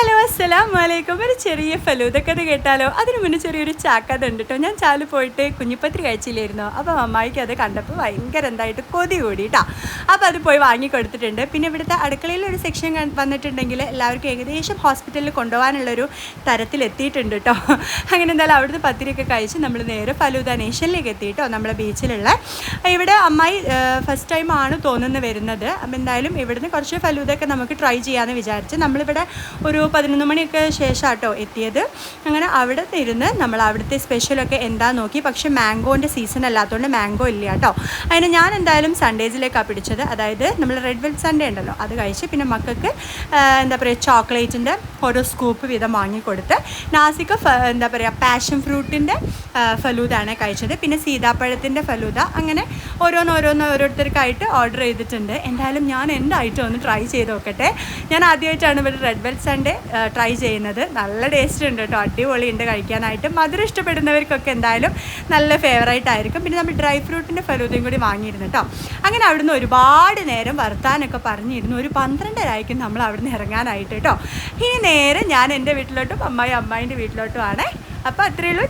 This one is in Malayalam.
ഹലോ അസ്സലാം വലൈക്കും ഒരു ചെറിയ ഫലൂദക്കഥ കേട്ടാലോ? അതിന് മുന്നേ ചെറിയൊരു ചാക്കഥ ഉണ്ട് കേട്ടോ ഞാൻ ചാൽ പോയിട്ട് കുഞ്ഞിപ്പത്രി കഴിച്ചില്ലായിരുന്നു? അപ്പോൾ അമ്മായിക്ക് അത് കണ്ടപ്പോൾ ഭയങ്കര എന്തായിട്ട് കൊതി കൂടി കേട്ടോ അപ്പോൾ അത് പോയി വാങ്ങിക്കൊടുത്തിട്ടുണ്ട് പിന്നെ ഇവിടുത്തെ അടുക്കളയിൽ ഒരു സെക്ഷൻ വന്നിട്ടുണ്ടെങ്കിൽ എല്ലാവർക്കും ഏകദേശം ഹോസ്പിറ്റലിൽ കൊണ്ടുപോകാനുള്ളൊരു തരത്തിലെത്തിയിട്ടുണ്ട് കേട്ടോ അങ്ങനെ എന്തായാലും അവിടുത്തെ പത്തിരിയൊക്കെ കഴിച്ച് നമ്മൾ നേരെ ഫലൂദ നേഷനിലേക്ക് എത്തി കേട്ടോ നമ്മളെ ബീച്ചിലുള്ള. ഇവിടെ അമ്മായി ഫസ്റ്റ് ടൈം ആണ് തോന്നുന്നു വരുന്നത്. അപ്പം എന്തായാലും ഇവിടുന്ന് കുറച്ച് ഫലൂദൊക്കെ നമുക്ക് ട്രൈ ചെയ്യാമെന്ന് വിചാരിച്ച് നമ്മളിവിടെ ഒരു പതിനൊന്ന് മണിയൊക്കെ ശേഷം കേട്ടോ എത്തിയത്. അങ്ങനെ അവിടെ ഇരുന്ന് നമ്മൾ അവിടുത്തെ സ്പെഷ്യലൊക്കെ എന്താ നോക്കി. പക്ഷേ മാംഗോന്റെ സീസൺ അല്ലാത്തതുകൊണ്ട് മാംഗോ ഇല്ല കേട്ടോ അതിന് ഞാൻ എന്തായാലും സൺഡേസിലേക്കാണ് പിടിച്ചത്. അതായത് നമ്മൾ റെഡ് വെൽ സൺഡേ ഉണ്ടല്ലോ അത് കഴിച്ച് പിന്നെ മക്കൾക്ക് എന്താ പറയുക ചോക്ലേറ്റിന്റെ ഓരോ സ്കൂപ്പ് വീതം വാങ്ങിക്കൊടുത്ത് നാസിക്ക് എന്താ പറയുക പാഷൻ ഫ്രൂട്ടിന്റെ ഫലൂദാണ് കഴിച്ചത്. പിന്നെ സീതാപ്പഴത്തിന്റെ ഫലൂദ. അങ്ങനെ ഓരോന്നോരോന്ന് ഓരോരുത്തർക്കായിട്ട് ഓർഡർ ചെയ്തിട്ടുണ്ട്. എന്തായാലും ഞാൻ എന്റെ ഐറ്റം ഒന്ന് ട്രൈ ചെയ്ത് നോക്കട്ടെ. ഞാൻ ആദ്യമായിട്ടാണ് ഇവിടെ റെഡ് വെൽ സൺഡേ ട്രൈ ചെയ്യുന്നത്. നല്ല ടേസ്റ്റ് ഉണ്ട് കേട്ടോ. അടിപൊളി ഉണ്ട് കഴിക്കാനായിട്ട്. മധുരം ഇഷ്ടപ്പെടുന്നവർക്കൊക്കെ എന്തായാലും നല്ല ഫേവറേറ്റ് ആയിരിക്കും. പിന്നെ നമ്മൾ ഡ്രൈ ഫ്രൂട്ടിന്റെ ഫലൂദയും കൂടി വാങ്ങിയിരുന്നു കേട്ടോ. അങ്ങനെ അവിടുന്ന് ഒരുപാട് നേരം വർത്താനൊക്കെ പറഞ്ഞിരുന്നു. ഒരു പന്ത്രണ്ടരായിരിക്കും നമ്മൾ അവിടുന്ന് ഇറങ്ങാനായിട്ട് കേട്ടോ. ഇനി നേരെ ഞാൻ എന്റെ വീട്ടിലോട്ടും അമ്മായി അമ്മായിന്റെ വീട്ടിലോട്ടും ആണ്. അപ്പോൾ അത്രയേ ഉള്ളൂ.